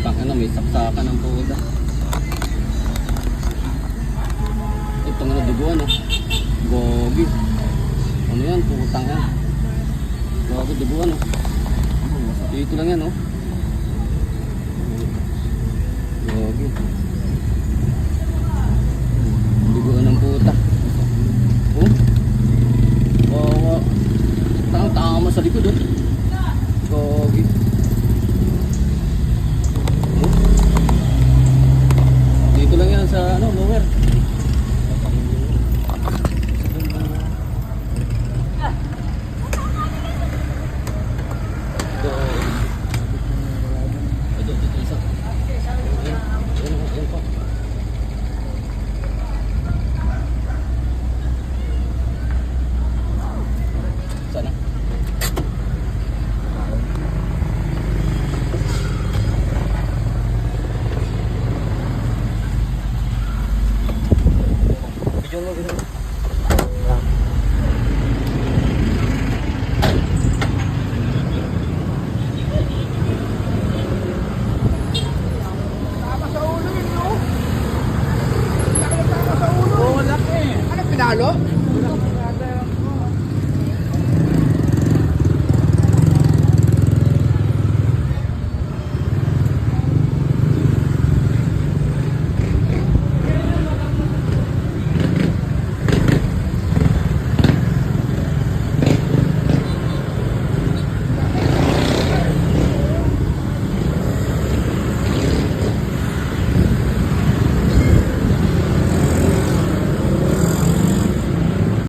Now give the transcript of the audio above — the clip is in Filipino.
pang ano, may saksakan ng puda. Itong ano, dugo ano. Gogi. Ano yan, putang yan. Gogi, dugo ano. Dito lang yan, oh. Gogi. Dugo ng puta. Oh. Wawa. Tang-tama sa likod, oh. ano, nowhere. regalo